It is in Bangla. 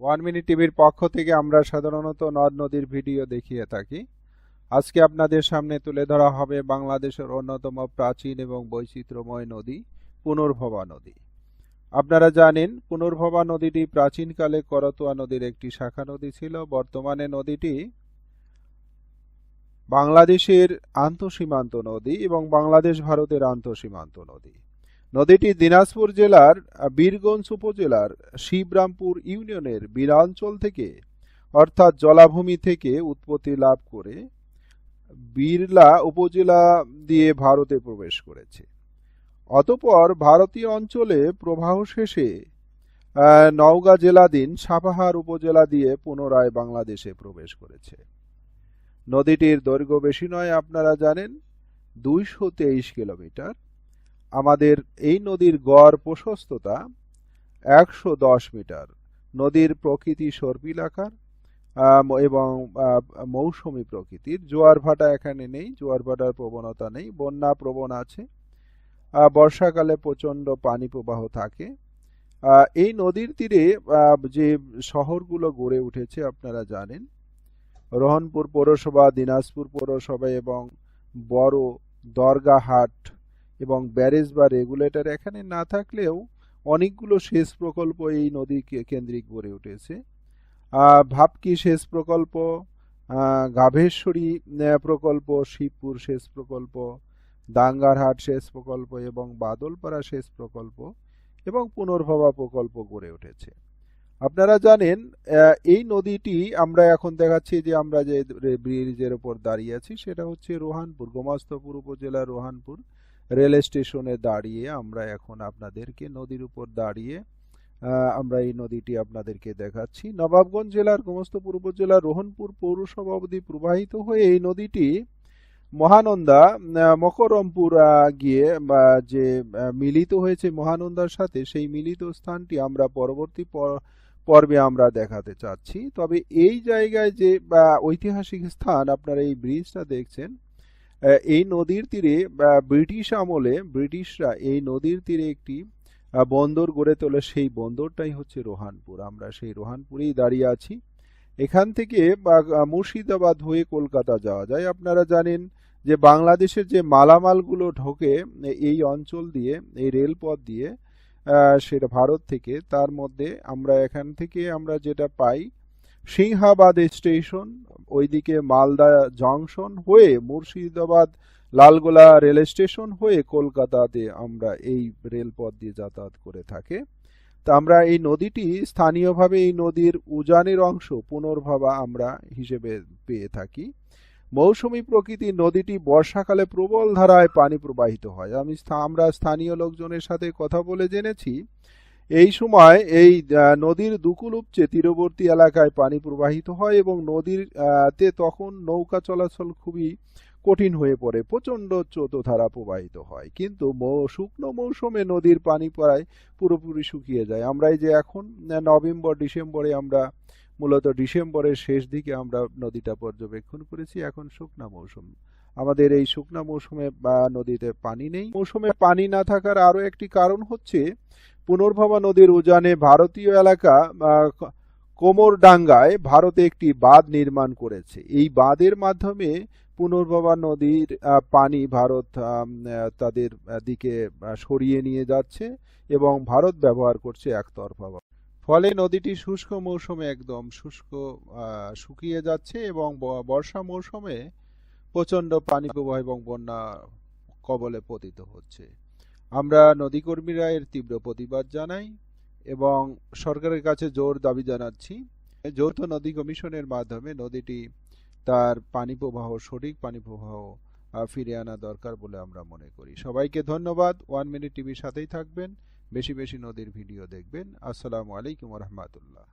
ওয়ান মিনিট টিভির পক্ষ থেকে আমরা সাধারণত নদ নদীর ভিডিও দেখিয়ে থাকি। আজকে আপনাদের সামনে তুলে ধরা হবে বাংলাদেশের অন্যতম প্রাচীন এবং বৈচিত্র্যময় নদী, পুনর্ভবা নদী। আপনারা জানেন, পুনর্ভবা নদীটি প্রাচীনকালে করতোয়া নদীর একটি শাখা নদী ছিল। বর্তমানে নদীটি বাংলাদেশের আন্তঃসীমান্ত নদী এবং বাংলাদেশ ভারতের আন্তঃসীমান্ত নদী। নদীটি দিনাজপুর জেলার বীরগঞ্জ উপজেলার শিবরামপুর ইউনিয়নের বীরাঞ্চল থেকে, অর্থাৎ জলাভূমি থেকে উৎপত্তি লাভ করে বিরলা উপজেলা দিয়ে ভারতে প্রবেশ করেছে। অতপর ভারতীয় অঞ্চলে প্রবাহ শেষে নওগাঁ জেলাধীন সাপাহার উপজেলা দিয়ে পুনরায় বাংলাদেশে প্রবেশ করেছে। নদীটির দৈর্ঘ্য বেশি নয়, আপনারা জানেন, দুইশো তেইশ কিলোমিটার। আমাদের এই নদীর গড় প্রশস্ততা একশো দশ মিটার। নদীর প্রকৃতি সর্পিলাকার এবং মৌসুমী প্রকৃতির। জোয়ার ভাটা এখানে নেই, জোয়ার ভাটার প্রবণতা নেই, বন্যা প্রবণ আছে। বর্ষাকালে প্রচণ্ড পানি প্রবাহ থাকে। এই নদীর তীরে যে শহরগুলো গড়ে উঠেছে আপনারা জানেন, রহনপুর পৌরসভা, দিনাজপুর পৌরসভা এবং বড় দরগাহাট এবং ব্যারেজ বা রেগুলেটর এখানে না থাকলেও অনেকগুলো সেচ প্রকল্প এই নদী কেন্দ্রিক গড়ে উঠেছে। ভাবকি সেচ প্রকল্প গাভেশ্বরী প্রকল্প, শিবপুর সেচ প্রকল্প, দাঙ্গারহাট সেচ প্রকল্প এবং বাদলপাড়া সেচ প্রকল্প এবং পুনর্ভবা প্রকল্প গড়ে উঠেছে। আপনারা জানেন এই নদীটি আমরা এখন দেখাচ্ছি যে আমরা যে ব্রিজের উপর দাঁড়িয়ে আছি সেটা হচ্ছে রোহানপুর, গোমাস্তপুর উপজেলার রোহানপুর। রেল স্টেশনে দাঁড়িয়ে আমরা এখন আপনাদেরকে নদীর উপর দাঁড়িয়ে আমরা এই নদীটি আপনাদেরকে দেখাচ্ছি। নবাবগঞ্জ জেলার গোমস্তপুর উপজেলার রোহনপুর পৌরসভা অবধি প্রবাহিত হয়ে এই নদীটি মহানন্দা মকরমপুর গিয়ে যে মিলিত হয়েছে মহানন্দার সাথে, সেই মিলিত স্থানটি আমরা পরবর্তী পর্বে আমরা দেখাতে চাচ্ছি। তবে এই জায়গায় যে ঐতিহাসিক স্থান আপনারা এই ব্রিজটা দেখছেন এই নদীর তীরে ব্রিটিশ আমলে, ব্রিটিশরা এই নদীর তীরে একটি বন্দর গড়ে তোলে। সেই বন্দরটাই হচ্ছে রোহানপুর। আমরা সেই রোহানপুরেই দাঁড়িয়ে আছি। এখান থেকে মুর্শিদাবাদ হয়ে কলকাতা যাওয়া যায়। আপনারা জানেন যে বাংলাদেশের যে মালামালগুলো ঢোকে, এই অঞ্চল দিয়ে, এই রেলপথ দিয়ে সেটা ভারত থেকে। তার মধ্যে আমরা এখান থেকে আমরা যেটা পাই সিংহাবাদ স্টেশন, ওইদিকে মালদা জংশন হয়ে মুর্শিদাবাদ লালগোলা রেল স্টেশন হয়ে কলকাতাতে আমরা এই রেলপথ দিয়ে যাতায়াত করে থাকে। তা আমরা এই নদীটি স্থানীয়ভাবে এই নদীর উজানের অংশ পুনর্ভাবা আমরা হিসেবে পেয়ে থাকি। মৌসুমী প্রকৃতির নদীটি বর্ষাকালে প্রবল ধারায় পানি প্রবাহিত হয়। আমি আমরা স্থানীয় লোকজনের সাথে কথা বলে জেনেছি এই সময় এই নদীর দুকুল উপচে তীরবর্তী এলাকায় পানি প্রবাহিত হয় এবং নদীর তে তখন নৌকা চলাচল খুবই কঠিন হয়ে পড়ে, প্রচণ্ড স্রোতধারা প্রবাহিত হয়। কিন্তু শুকনো মৌসুমে নদীর পানি প্রায় পুরোপুরি শুকিয়ে যায়। আমরা এই যে এখন নভেম্বর, ডিসেম্বরে আমরা, মূলত ডিসেম্বরের শেষ দিকে আমরা নদীটা পর্যবেক্ষণ করেছি, এখন শুকনা মৌসুম। আমাদের এই শুকনা মৌসুমে, বা, নদীতে পানি নেই। মৌসুমে পানি না থাকার আরও একটি কারণ হচ্ছে পুনর্ভবা নদীর উজানে ভারতীয় এলাকা কোমরডাঙ্গায় ভারতে একটি বাঁধ নির্মাণ করেছে। এই বাঁধের মাধ্যমে পুনর্ভবা নদীর পানি ভারত তাদের দিকে সরিয়ে নিয়ে যাচ্ছে এবং ভারত ব্যবহার করছে একতরফা ফলে নদীটি শুষ্ক মৌসুমে একদম শুষ্ক শুকিয়ে যাচ্ছে এবং বর্ষা মৌসুমে প্রচণ্ড পানি প্রবাহ এবং বন্যা কবলে পতিত হচ্ছে। আমরা নদী কর্মীরা এর তীব্র প্রতিবাদ জানাই এবং সরকারের কাছে জোর দাবি জানাচ্ছি। যৌথ নদী কমিশনের মাধ্যমে নদীটি তার পানি প্রবাহ, সঠিক পানি প্রবাহ ফিরিয়ে আনা দরকার বলে আমরা মনে করি। সবাইকে ধন্যবাদ। ওয়ান মিনিট টিভির সাথেই থাকবেন। বেশি বেশি নদীর ভিডিও দেখবেন। আসসালামু আলাইকুম রহমতুল্লাহ।